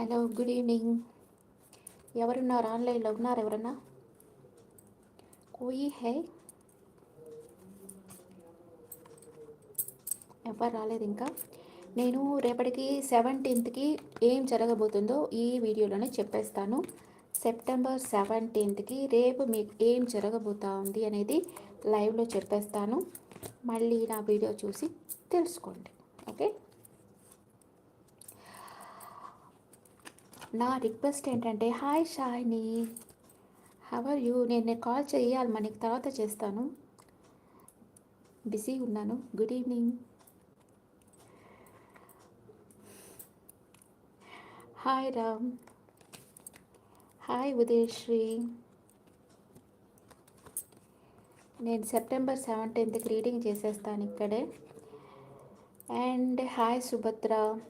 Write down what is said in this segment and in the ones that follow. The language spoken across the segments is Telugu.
హలో గుడ్ ఈవినింగ్ ఎవరున్నారు? ఆన్లైన్లో ఉన్నారు ఎవరన్నా? కోయి హే ఎవరు రాలేదు ఇంకా. నేను రేపటికి సెవెంటీన్త్కి ఏం జరగబోతుందో ఈ వీడియోలోనే చెప్పేస్తాను. సెప్టెంబర్ సెవెంటీన్త్కి రేపు మీకు ఏం జరగబోతా ఉంది అనేది లైవ్లో చెప్పేస్తాను. మళ్ళీ నా వీడియో చూసి తెలుసుకోండి. ఓకే నా రిక్వెస్ట్ ఏంటంటే హాయ్ షాయిని హవర్ యూ? నేను నేను కాల్ చేయాలి మనకి తర్వాత చేస్తాను. బిజీ ఉన్నాను. Good evening. Hi Ram. Hi Udayasri. నేను సెప్టెంబర్ సెవెంటీన్త్కి రీడింగ్ చేసేస్తాను ఇక్కడే. And hi Subhadra.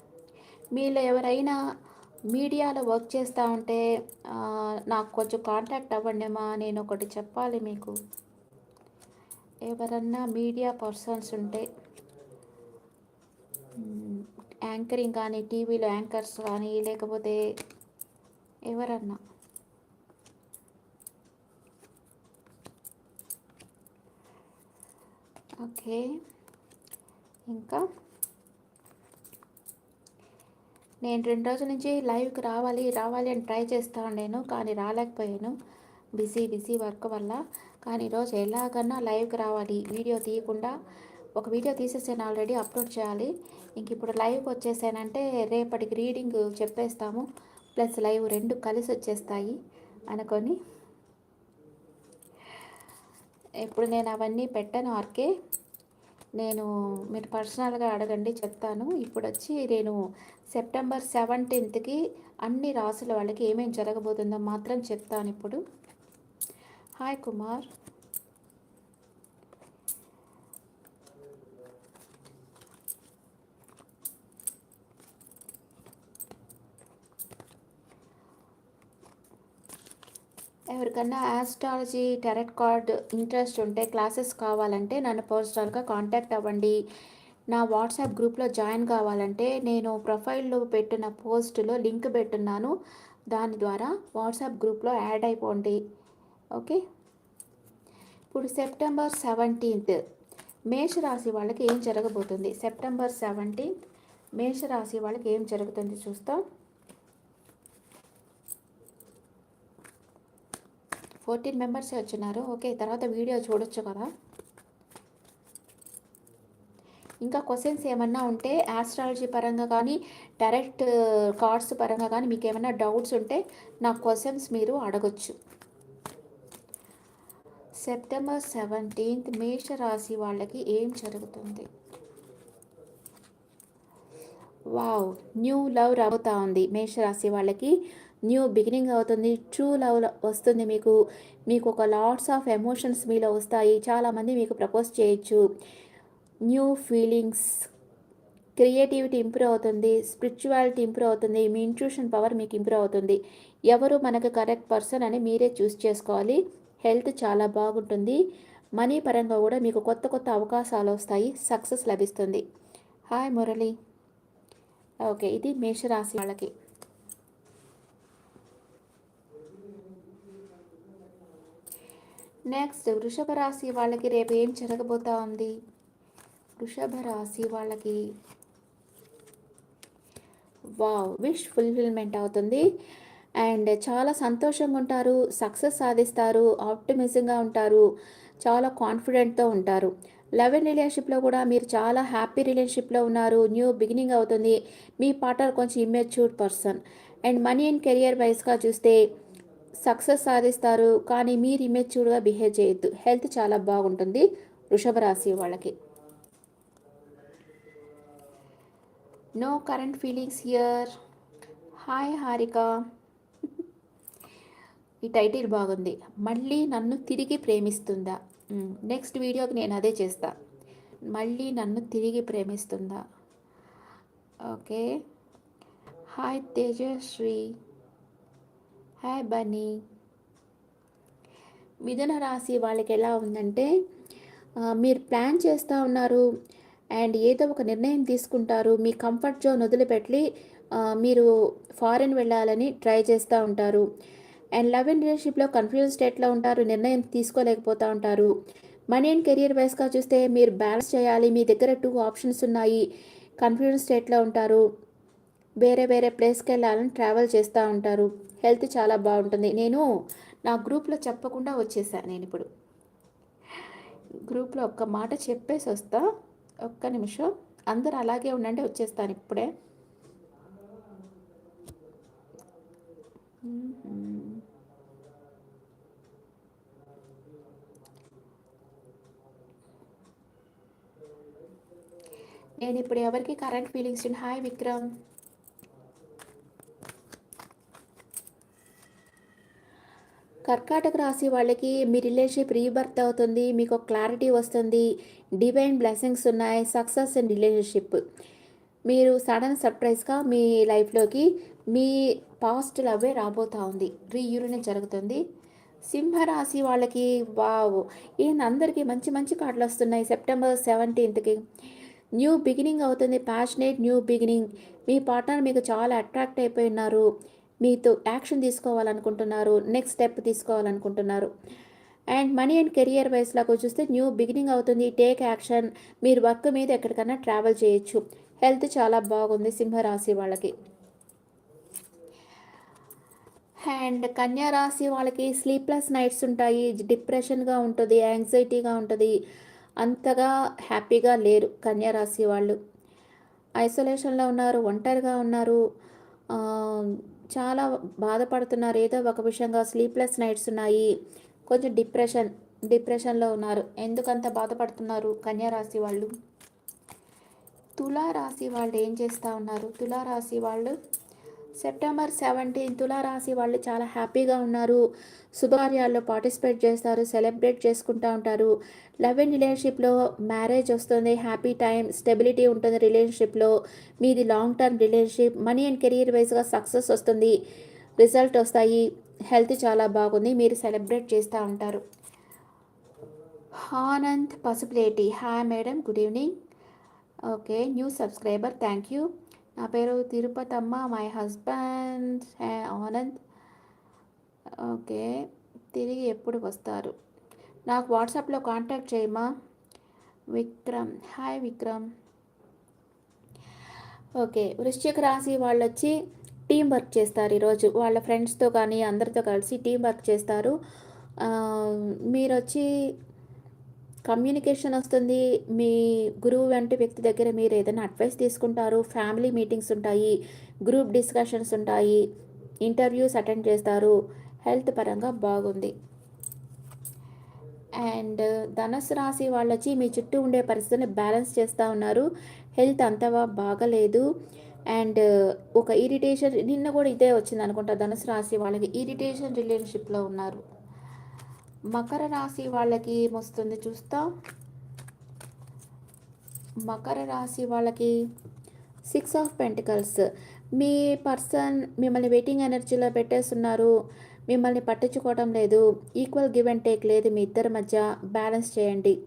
మీలో ఎవరైనా మీడియాలో వర్క్ చేస్తూ ఉంటే నాకు కొంచెం కాంటాక్ట్ అవ్వండిమా నేను ఒకటి చెప్పాలి మీకు. ఎవరన్నా మీడియా పర్సన్స్ ఉంటే యాంకరింగ్ కానీ టీవీలో యాంకర్స్ కానీ లేకపోతే ఎవరన్నా. ఓకే. ఇంకా? నేను రెండు రోజుల నుంచి లైవ్కి రావాలి రావాలి అని ట్రై చేస్తా నేను కానీ రాలేకపోయాను. బిజీ బిజీ వర్క్ వల్ల. కానీ ఈరోజు ఎలాగన్నా లైవ్కి రావాలి వీడియో తీయకుండా. ఒక వీడియో తీసేసాను ఆల్రెడీ అప్లోడ్ చేయాలి. ఇంక ఇప్పుడు లైవ్కి వచ్చేసానంటే రేపటికి రీడింగ్ చెప్పేస్తాము. ప్లస్ లైవ్ రెండు కలిసి వచ్చేస్తాయి అనుకొని. ఇప్పుడు నేను అవన్నీ పెట్టాను ఆర్కే. నేను మీరు పర్సనల్గా అడగండి చెప్తాను. ఇప్పుడు వచ్చి నేను సెప్టెంబర్ సెవెంటీన్త్కి అన్ని రాసుల వాళ్ళకి ఏమేమి జరగబోతుందో మాత్రం చెప్తాను ఇప్పుడు. హాయ్ కుమార్. ఎవరికన్నా ఆస్ట్రాలజీ టెరెట్ కార్డ్ ఇంట్రెస్ట్ ఉంటే క్లాసెస్ కావాలంటే నన్ను పర్సనల్గా కాంటాక్ట్ అవ్వండి. నా వాట్సాప్ గ్రూప్లో జాయిన్ కావాలంటే నేను ప్రొఫైల్లో పెట్టిన పోస్టులో లింక్ పెట్టున్నాను. దాని ద్వారా వాట్సాప్ గ్రూప్లో యాడ్ అయిపోండి. ఓకే? ఇప్పుడు సెప్టెంబర్ సెవెంటీన్త్. మేషరాశి వాళ్ళకి ఏం జరగబోతుంది? సెప్టెంబర్ సెవెంటీన్త్ మేషరాశి వాళ్ళకి ఏం జరుగుతుంది చూస్తాం. ఫోర్టీన్ మెంబర్సే వచ్చినారు. ఓకే తర్వాత వీడియో చూడొచ్చు కదా. ఇంకా క్వశ్చన్స్ ఏమన్నా ఉంటే ఆస్ట్రాలజీ పరంగా కానీ డైరెక్ట్ కార్డ్స్ uh, పరంగా కానీ మీకు ఏమైనా డౌట్స్ ఉంటే నా క్వశ్చన్స్ మీరు అడగొచ్చు. సెప్టెంబర్ సెవెంటీన్త్ మేష రాశి వాళ్ళకి ఏం జరుగుతుంది? వావ్ న్యూ లవ్ రాబోతా ఉంది మేషరాశి వాళ్ళకి. న్యూ బిగినింగ్ అవుతుంది ట్రూ లవ్ వస్తుంది మీకు. మీకు ఒక లాట్స్ ఆఫ్ ఎమోషన్స్ మీలో వస్తాయి. చాలామంది మీకు ప్రపోజ్ చేయొచ్చు. New feelings. క్రియేటివిటీ ఇంప్రూవ్ అవుతుంది స్పిరిచువాలిటీ ఇంప్రూవ్ అవుతుంది మీ ఇంట్యూషన్ పవర్ మీకు ఇంప్రూవ్ అవుతుంది. ఎవరు మనకు కరెక్ట్ పర్సన్ అని మీరే చూస్ చేసుకోవాలి. హెల్త్ చాలా బాగుంటుంది. మనీ పరంగా కూడా మీకు కొత్త కొత్త అవకాశాలు వస్తాయి సక్సెస్ లభిస్తుంది. హాయ్ మురళి. ఓకే ఇది మేషరాశి వాళ్ళకి. నెక్స్ట్ వృషభ రాశి వాళ్ళకి రేపు ఏం జరగబోతా ఉంది? వృషభ రాశి వాళ్ళకి వావ్ విష్ ఫుల్ఫిల్మెంట్ అవుతుంది. అండ్ చాలా సంతోషంగా ఉంటారు సక్సెస్ సాధిస్తారు ఆప్టిమిజంగా ఉంటారు చాలా కాన్ఫిడెంట్తో ఉంటారు. లవ్ అండ్ రిలేషన్షిప్లో కూడా మీరు చాలా హ్యాపీ రిలేషన్షిప్లో ఉన్నారు న్యూ బిగినింగ్ అవుతుంది. మీ పార్ట్నర్ కొంచెం immature person. And money and career వైస్గా చూస్తే సక్సెస్ సాధిస్తారు కానీ మీరు ఇమ్మెచ్యూర్గా బిహేవ్ చేయొద్దు. హెల్త్ చాలా బాగుంటుంది వృషభ రాశి వాళ్ళకి. No current feelings here hi Harika ఈ టైటిల్ బాగుంది. మళ్ళీ నన్ను తిరిగి ప్రేమిస్తుందా? Hmm. నెక్స్ట్ వీడియోకి నేను అదే చేస్తా. మళ్ళీ నన్ను తిరిగి ప్రేమిస్తుందా? Okay hi Tejasri. Hi Bunny మిథున రాశి వాళ్ళకి ఎలా ఉందంటే మీరు ప్లాన్ చేస్తూ ఉన్నారు అండ్ ఏదో ఒక నిర్ణయం తీసుకుంటారు. మీ కంఫర్ట్ జోన్ వదిలిపెట్టి మీరు ఫారెన్ వెళ్ళాలని ట్రై చేస్తూ ఉంటారు. అండ్ లవ్ అండ్ రిలేషన్షిప్లో కన్ఫ్యూజ్ స్టేట్లో ఉంటారు నిర్ణయం తీసుకోలేకపోతూ ఉంటారు. మనీ అండ్ కెరియర్ వైస్గా చూస్తే మీరు బ్యాలెన్స్ చేయాలి. మీ దగ్గర టూ ఆప్షన్స్ ఉన్నాయి. కన్ఫ్యూజన్ స్టేట్లో ఉంటారు. వేరే వేరే ప్లేస్కి వెళ్ళాలని ట్రావెల్ చేస్తూ ఉంటారు. హెల్త్ చాలా బాగుంటుంది. నేను నా గ్రూప్లో చెప్పకుండా వచ్చేసాను నేను ఇప్పుడు. గ్రూప్లో ఒక్క మాట చెప్పేసి వస్తా ఒక్క నిమిషం. అందరు అలాగే ఉండండి వచ్చేస్తాను ఇప్పుడే. నేను ఇప్పుడు ఎవరికి కరెంట్ ఫీలింగ్స్ హాయ్ విక్రమ్ కర్కాటక రాశి వాళ్ళకి మీ రిలేషన్షిప్ రీబర్త్ అవుతుంది మీకు క్లారిటీ వస్తుంది డివైన్ బ్లెస్సింగ్స్ ఉన్నాయి సక్సెస్ ఇన్ రిలేషన్షిప్. మీరు సడన్ సర్ప్రైజ్గా మీ లైఫ్లోకి మీ పాస్ట్ లవ్వే రాబోతూ ఉంది రీయూనియన్ జరుగుతుంది. సింహరాశి వాళ్ళకి వావ్ ఈయన అందరికీ మంచి మంచి కార్డులు వస్తున్నాయి సెప్టెంబర్ సెవెంటీన్త్కి. న్యూ బిగినింగ్ అవుతుంది ప్యాషనేట్ న్యూ బిగినింగ్. మీ పార్ట్నర్ మీకు చాలా అట్రాక్ట్ అయిపోయి ఉన్నారు మీతో యాక్షన్ తీసుకోవాలనుకుంటున్నారు next step తీసుకోవాలనుకుంటున్నారు. And money and career wise లాగా చూస్తే న్యూ బిగినింగ్ అవుతుంది టేక్ యాక్షన్ మీరు వర్క్ మీద ఎక్కడికైనా ట్రావెల్ చేయొచ్చు. హెల్త్ చాలా బాగుంది సింహరాశి వాళ్ళకి. అండ్ కన్యా రాశి వాళ్ళకి స్లీప్లెస్ నైట్స్ ఉంటాయి డిప్రెషన్గా ఉంటుంది యాంగ్జైటీగా ఉంటుంది అంతగా హ్యాపీగా లేరు కన్యా రాశి వాళ్ళు. ఐసోలేషన్లో ఉన్నారు ఒంటరిగా ఉన్నారు చాలా బాధపడుతున్నారు. ఏదో ఒక విషయంగా స్లీప్లెస్ నైట్స్ ఉన్నాయి. కొంచెం డిప్రెషన్ డిప్రెషన్లో ఉన్నారు. ఎందుకంత బాధపడుతున్నారు కన్యారాశి వాళ్ళు? తులారాశి వాళ్ళు ఏం చేస్తూ ఉన్నారు? తులారాశి వాళ్ళు సెప్టెంబర్ సెవెంటీన్ తులారాశి వాళ్ళు చాలా హ్యాపీగా ఉన్నారు. శుభకార్యాల్లో పార్టిసిపేట్ చేస్తారు సెలబ్రేట్ చేసుకుంటూ ఉంటారు. లవ్ అండ్ రిలేషన్షిప్లో మ్యారేజ్ వస్తుంది హ్యాపీ టైం స్టెబిలిటీ ఉంటుంది రిలేషన్షిప్లో. మీది long term relationship money and career వైజ్గా సక్సెస్ వస్తుంది రిజల్ట్ వస్తాయి హెల్త్ చాలా బాగుంది మీరు సెలబ్రేట్ చేస్తూ ఉంటారు. Anand Pasupuleti. Hi madam good evening. Okay new subscriber thank you. నా పేరు Tirupatamma my husband Anand. Okay తిరిగి ఎప్పుడు వస్తారు? నాకు వాట్సాప్లో కాంటాక్ట్ చేయమా విక్రమ్ హాయ్ విక్రమ్. ఓకే వృశ్చిక రాశి వాళ్ళు వచ్చి టీం వర్క్ చేస్తారు ఈరోజు. వాళ్ళ ఫ్రెండ్స్తో కానీ అందరితో కలిసి టీం వర్క్ చేస్తారు. మీరు వచ్చి కమ్యూనికేషన్ వస్తుంది. మీ గురువు వంటి వ్యక్తి దగ్గర మీరు ఏదైనా అడ్వైస్ తీసుకుంటారు. ఫ్యామిలీ మీటింగ్స్ ఉంటాయి. గ్రూప్ డిస్కషన్స్ ఉంటాయి. ఇంటర్వ్యూస్ అటెండ్ చేస్తారు. హెల్త్ పరంగా బాగుంది. అండ్ ధనస్సు రాశి వాళ్ళు వచ్చి మీ చుట్టూ ఉండే పరిస్థితిని బ్యాలెన్స్ చేస్తూ ఉన్నారు. హెల్త్ అంతగా బాగలేదు. అండ్ ఒక ఇరిటేషన్ నిన్న కూడా ఇదే వచ్చింది అనుకుంటా ధనుసు రాశి వాళ్ళకి. ఇరిటేషన్ రిలేషన్షిప్లో ఉన్నారు. మకర రాశి వాళ్ళకి ఏమొస్తుంది చూస్తా? మకర రాశి వాళ్ళకి సిక్స్ ఆఫ్ పెంటికల్స్. మీ పర్సన్ మిమ్మల్ని వెయిటింగ్ ఎనర్జీలో పెట్టేస్తున్నారు. మిమ్మల్ని పట్టించుకోవడం లేదు. ఈక్వల్ గివ్ అండ్ టేక్ లేదు మీ ఇద్దరి మధ్య. బ్యాలెన్స్ చేయండి.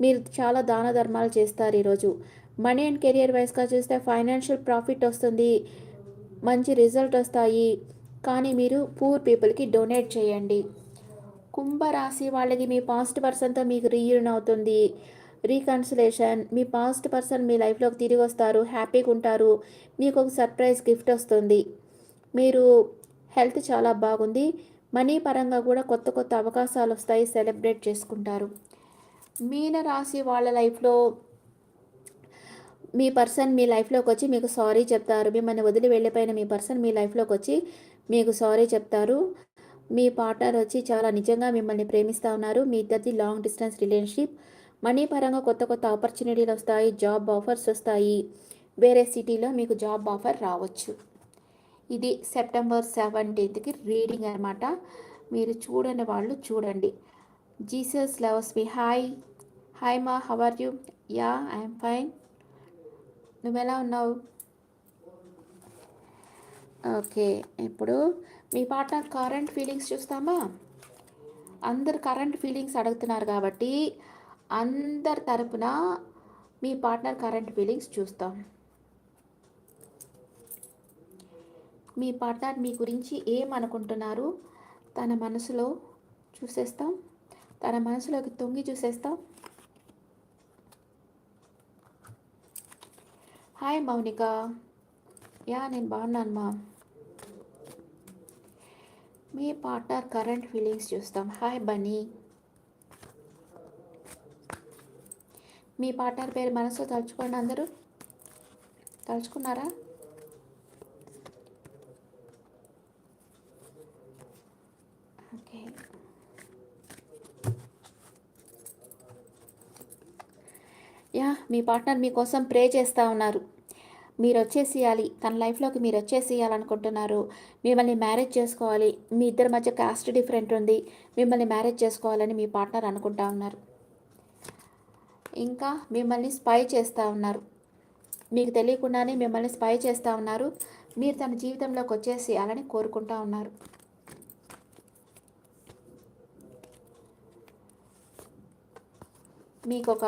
మీరు చాలా దాన ధర్మాలు చేస్తారు ఈరోజు. మనీ అండ్ కెరియర్ వైస్గా చూస్తే ఫైనాన్షియల్ ప్రాఫిట్ వస్తుంది. మంచి రిజల్ట్ వస్తాయి. కానీ మీరు పూర్ పీపుల్కి డొనేట్ చేయండి. కుంభరాశి వాళ్ళకి మీ పాస్ట్ పర్సన్తో మీకు రీయూన్ అవుతుంది. రీకన్సిలేషన్ మీ పాస్ట్ పర్సన్ మీ లైఫ్లోకి తిరిగి వస్తారు. హ్యాపీగా ఉంటారు. మీకు ఒక సర్ప్రైజ్ గిఫ్ట్ వస్తుంది. మీరు హెల్త్ చాలా బాగుంది. మనీ పరంగా కూడా కొత్త కొత్త అవకాశాలు వస్తాయి. సెలబ్రేట్ చేసుకుంటారు. మీన రాశి వాళ్ళ లైఫ్లో మీ పర్సన్ మీ లైఫ్లోకి వచ్చి మీకు సారీ చెప్తారు. మిమ్మల్ని వదిలి వెళ్ళిపోయిన మీ పర్సన్ మీ లైఫ్లోకి వచ్చి మీకు సారీ చెప్తారు. మీ పార్ట్నర్ వచ్చి చాలా నిజంగా మిమ్మల్ని ప్రేమిస్తూ ఉన్నారు. మీ ఇద్దరిది లాంగ్ డిస్టెన్స్ రిలేషన్షిప్ మనీ పరంగా కొత్త కొత్త ఆపర్చునిటీలు వస్తాయి జాబ్ ఆఫర్స్ వస్తాయి. వేరే సిటీలో మీకు జాబ్ ఆఫర్ రావచ్చు. ఇది సెప్టెంబర్ సెవెంటీన్త్కి రీడింగ్ అనమాట మీరు చూడని వాళ్ళు చూడండి. Jesus loves me hi hi మా how are you ya I'm fine నువ్వెలా ఉన్నావు? ఓకే ఇప్పుడు మీ పార్ట్నర్ కరెంట్ ఫీలింగ్స్ చూస్తామా? అందరు కరెంట్ ఫీలింగ్స్ అడుగుతున్నారు కాబట్టి అందరి తరపున మీ పార్ట్నర్ కరెంట్ ఫీలింగ్స్ చూస్తాం. మీ పార్ట్నర్ మీ గురించి ఏమనుకుంటున్నారు తన మనసులో చూసేస్తాం. తన మనసులోకి తొంగి చూసేస్తాం. హాయ్ మౌనిక. యా నేను బాగున్నాను మా. మీ పార్ట్నర్ కరెంట్ ఫీలింగ్స్ చూస్తాం. హాయ్ బనీ మీ పార్ట్నర్ పేరు మనసులో తలుచుకోండి అందరూ. తలుచుకున్నారా? ఓకే. యా మీ పార్ట్నర్ మీకోసం ప్రే చేస్తూ ఉన్నారు. మీరు వచ్చేసేయాలి తన లైఫ్లోకి మీరు వచ్చేసేయాలనుకుంటున్నారు మిమ్మల్ని మ్యారేజ్ చేసుకోవాలి. మీ ఇద్దరి మధ్య కాస్ట్ డిఫరెంట్ ఉంది. మిమ్మల్ని మ్యారేజ్ చేసుకోవాలని మీ పార్ట్నర్ అనుకుంటా ఉన్నారు. ఇంకా మిమ్మల్ని స్పై చేస్తూ ఉన్నారు. మీకు తెలియకుండానే మిమ్మల్ని స్పై చేస్తూ ఉన్నారు. మీరు తన జీవితంలోకి వచ్చేసేయాలని కోరుకుంటా ఉన్నారు. మీకు ఒక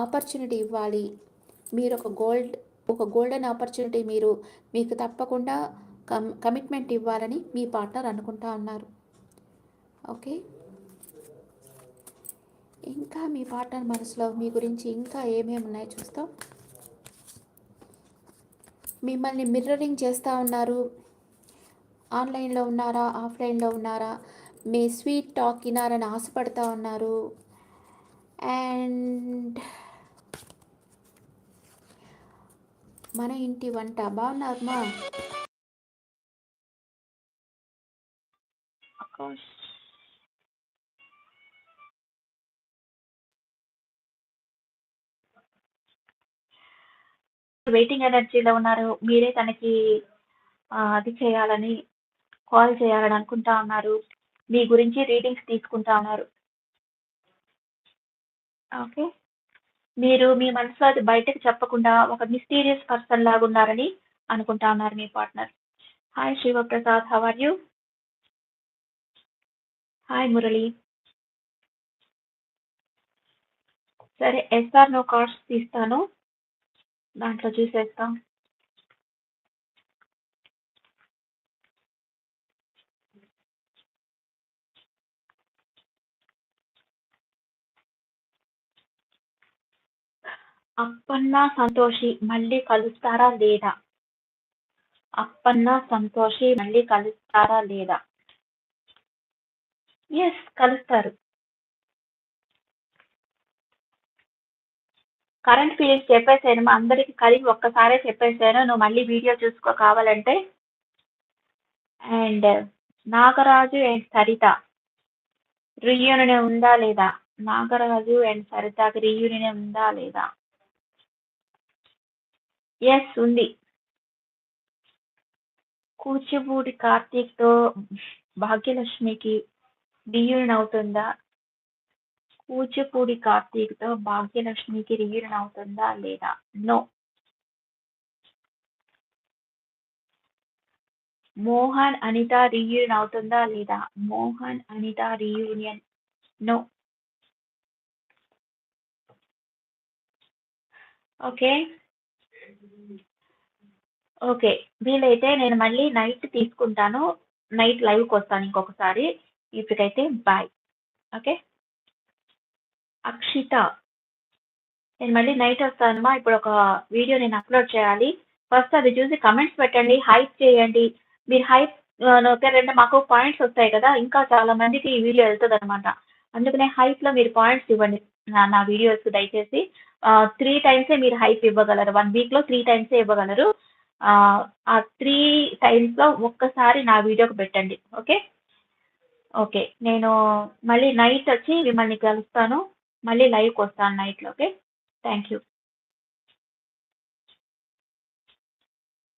ఆపర్చునిటీ ఇవ్వాలి. మీరు ఒక గోల్డ్ ఒక గోల్డెన్ ఆపర్చునిటీ మీరు మీకు తప్పకుండా కమ్ కమిట్మెంట్ ఇవ్వాలని మీ పార్ట్నర్ అనుకుంటా ఉన్నారు. ఓకే? ఇంకా మీ పార్ట్నర్ మనసులో మీ గురించి ఇంకా ఏమేమి ఉన్నాయో చూస్తాం. మిమ్మల్ని మిర్రరింగ్ చేస్తూ ఉన్నారు. ఆన్లైన్లో ఉన్నారా? ఆఫ్లైన్లో ఉన్నారా? మీ స్వీట్ టాక్ వినారని ఆశపడతా ఉన్నారు. అండ్ మన ఇంటి వంట బాగున్నారు మా వెయిటింగ్ ఎనర్జీలో ఉన్నారు. మీరే తనకి అది చేయాలని కాల్ చేయాలని అనుకుంటా ఉన్నారు. మీ గురించి రీడింగ్స్ తీసుకుంటా ఉన్నారు. ఓకే మీరు మీ మనసులో అది బయటకు చెప్పకుండా ఒక మిస్టీరియస్ పర్సన్ లాగా ఉన్నారని అనుకుంటా ఉన్నారు మీ partner hi Sivaprasad how are you hi Murali సరే ఎస్ఆర్ నో కార్డ్స్ తీస్తాను. దాంట్లో చూసేస్తాం అప్పన్న సంతోషి మళ్ళీ కలుస్తారా లేదా? అప్పన్న సంతోషి మళ్ళీ కలుస్తారా లేదా? ఎస్ కలుస్తారు. కరెంట్ ఫీలింగ్స్ చెప్పేశాను. మా అందరికి కలిపి ఒక్కసారే చెప్పేశాను. నువ్వు మళ్ళీ వీడియో చూసుకో కావాలంటే. And Nagaraju and Saritha. Reunion ఉందా లేదా? నాగరాజు అండ్ సరితకి రియూనియన్ ఉందా లేదా? ఎస్ ఉంది. కూచిపూడి కార్తీక్తో భాగ్యలక్ష్మికి రీయూనియన్ అవుతుందా కూచిపూడి కార్తీక్తో భాగ్యలక్ష్మికి రీయూనియన్ అవుతుందా లేదా? నో మోహన్ అనిత రీయూనియన్ అవుతుందా లేదా? Mohan Anitha reunion no okay okay. వీలైతే నేను మళ్ళీ నైట్ తీసుకుంటాను. నైట్ లైవ్కి వస్తాను ఇంకొకసారి. ఇప్పటికైతే బాయ్. ఓకే? అక్షిత. నేను మళ్ళీ నైట్ వస్తానమ్మా. ఇప్పుడు ఒక వీడియో నేను అప్లోడ్ చేయాలి. ఫస్ట్ అది చూసి కమెంట్స్ పెట్టండి. హైప్ చేయండి. మీరు హైప్ నొక్కారంటే మాకు పాయింట్స్ వస్తాయి కదా. ఇంకా చాలా మందికి ఈ వీడియో వెళ్తుంది అనమాట అందుకనే హైప్లో మీరు పాయింట్స్ ఇవ్వండి. నా నా వీడియోస్ దయచేసి త్రీ టైమ్సే మీరు హైప్ ఇవ్వగలరు. వన్ వీక్లో త్రీ టైమ్సే ఇవ్వగలరు. ఆ త్రీ టైమ్స్లో ఒక్కసారి నా వీడియోకి పెట్టండి. ఓకే ఓకే నేను మళ్ళీ నైట్ వచ్చి మిమ్మల్ని కలుస్తాను. మళ్ళీ లైవ్కి వస్తాను నైట్లో ఓకే థ్యాంక్ యూ